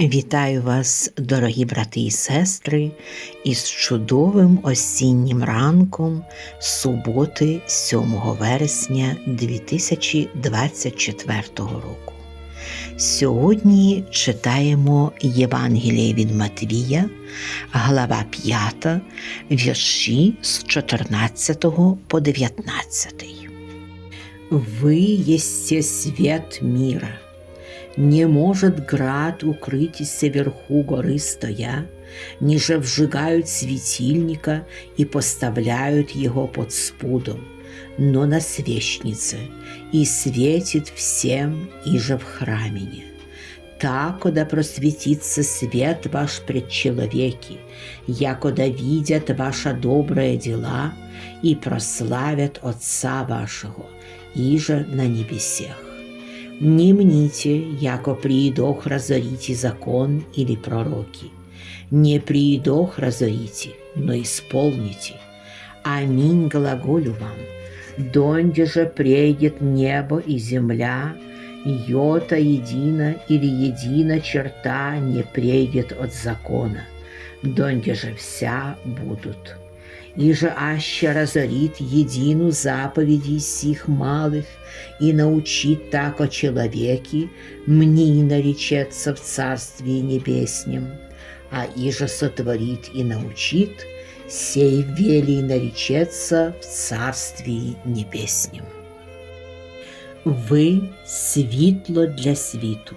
Вітаю вас, дорогі брати і сестри, із чудовим осіннім ранком суботи 7 вересня 2024 року. Сьогодні читаємо Євангеліє від Матвія, глава 5, вірші з 14 по 19. Ви єсте світ міра. Не может град укрытися вверху горы стоя, ниже вжигают светильника и поставляют его под спудом, но на свечнице, и светит всем, иже в храмине. Так, когда просветится свет ваш пред человеки, якода видят ваши добрые дела и прославят Отца вашего, иже на небесех. Не мните, яко приидох разорите закон или пророки. Не приидох разорите, но исполните. Аминь глаголю вам. Донде же прейдет небо и земля, йота едина или едина черта не прейдет от закона, донде же вся будут. И же аще разорит едину заповеди сих малых и научит так о человеке, мне наречется в Царстве Небеснем, а иже сотворит и научит, сей вели наречется в Царстві Небеснім. Ви світло для світу.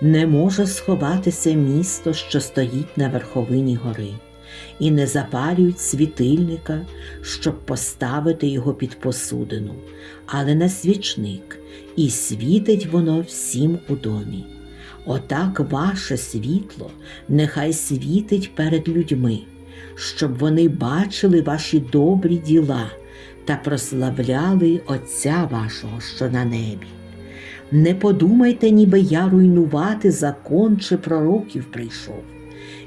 Не може сховатися місто, що стоїть на верховині гори і не запалюють світильника, щоб поставити його під посудину, але на свічник, і світить воно всім у домі. Отак ваше світло нехай світить перед людьми, щоб вони бачили ваші добрі діла та прославляли Отця вашого, що на небі. Не подумайте, ніби я руйнувати закон чи пророків прийшов.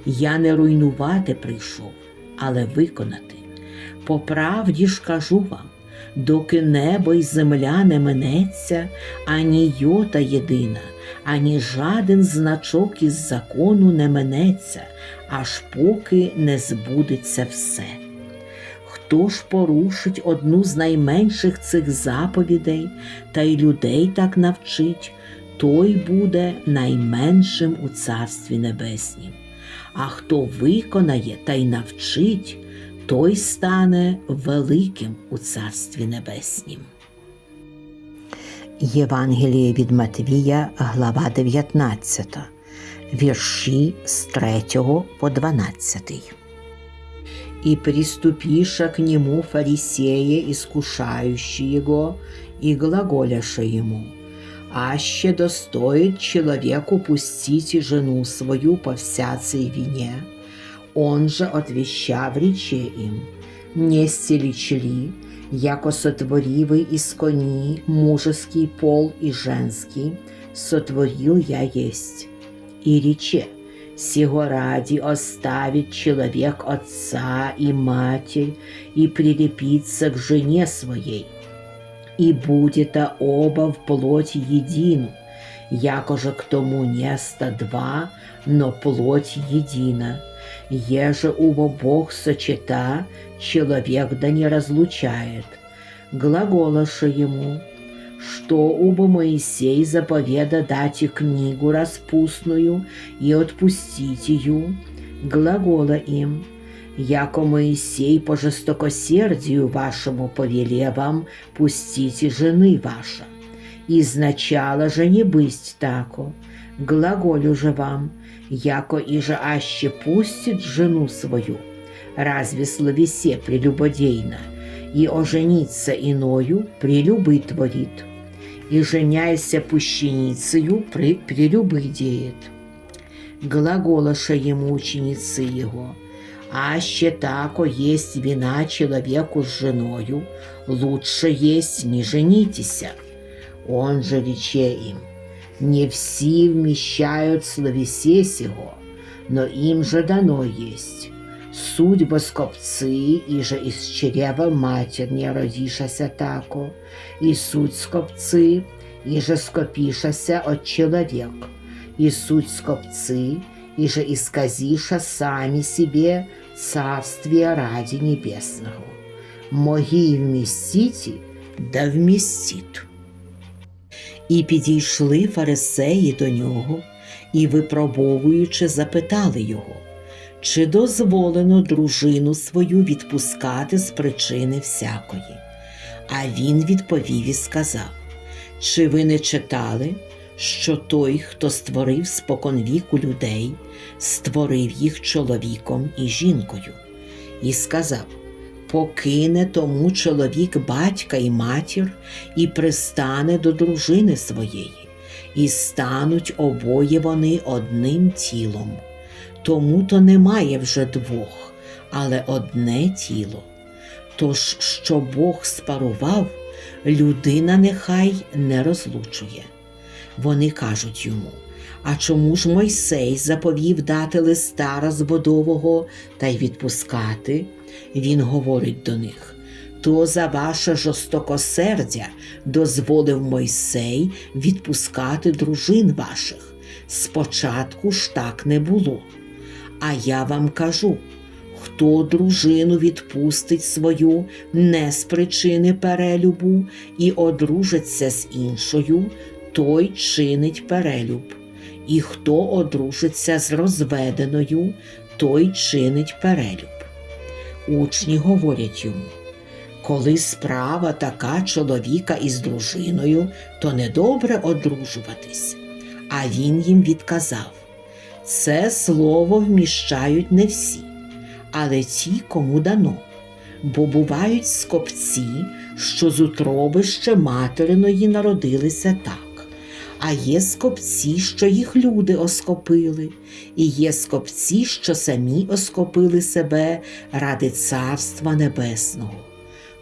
Я не руйнувати прийшов, але виконати. По правді ж кажу вам, доки небо й земля не минеться, ані йота єдина, ані жаден значок із закону не минеться, аж поки не збудеться все. Хто ж порушить одну з найменших цих заповідей та й людей так навчить, той буде найменшим у Царстві Небеснім а хто виконає та й навчить, той стане великим у Царстві Небеснім. Євангеліє від Матвія, глава 19, вірші з 3 по 12. И приступиша к нему фарисеи, искушающие его, и глаголяша ему – аще достоит человеку пустить жену свою по всяцей вине. Он же отвещав рече им, не стеличли, яко сотворивый из кони мужеский пол и женский, сотворил я есть. И рече, сего ради оставит человек отца и матерь и прилепиться к жене своей, и будет оба в плоть едину, якоже к тому неста два, но плоть едина. Еже уво Бог сочета, человек да не разлучает. Глаголоша ему, что убо Моисей заповеда дать книгу распустную и отпустить ее, глагола им, яко Моисей по жестокосердию вашему повеле вам пустите жены ваша. Изначало же не быть тако, глаголю же вам, яко и же аще пустит жену свою, разве словесе прелюбодейно, и ожениться иною прелюбы творит, и женяйся пущеницею прелюбы деет. Глаголоша ему ученицы его – Аще тако есть вина человеку с женою, лучше есть не женитеся. Он же рече им, не все вмещают словесе сего, но им же дано есть. Судьба скопцы, и же из чрева матерь не родишася тако, и суть скопцы, и же скопишася от человек, и суть скопцы, и же исказиша сами себе царствие ради небесного. Моги вмістіті, да вмістіть. І підійшли фарисеї до нього і, випробовуючи, запитали його, чи дозволено дружину свою відпускати з причини всякої. А він відповів і сказав: Чи ви не читали, що той, хто створив споконвіку людей, створив їх чоловіком і жінкою, і сказав: Покине тому чоловік батька і матір, і пристане до дружини своєї, і стануть обоє вони одним тілом. Тому то немає вже двох, але одне тіло. Тож, що Бог спарував, людина нехай не розлучує. Вони кажуть йому: А чому ж Мойсей заповів дати листа розводового та й відпускати? Він говорить до них. То за ваше жорстокосердя дозволив Мойсей відпускати дружин ваших. Спочатку ж так не було. А я вам кажу: хто дружину відпустить свою не з причини перелюбу і одружиться з іншою, той чинить перелюб. І хто одружиться з розведеною, той чинить перелюб. Учні говорять йому, коли справа така чоловіка із дружиною, то недобре одружуватись. А він їм відказав: це слово вміщають не всі, але ті, кому дано. Бо бувають скопці, що з утроби ще материної народилися так, а є скопці, що їх люди оскопили, і є скопці, що самі оскопили себе ради Царства Небесного.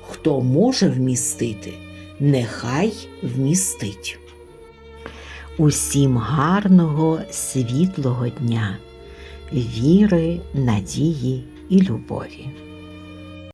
Хто може вмістити, нехай вмістить. Усім гарного світлого дня, віри, надії і любові.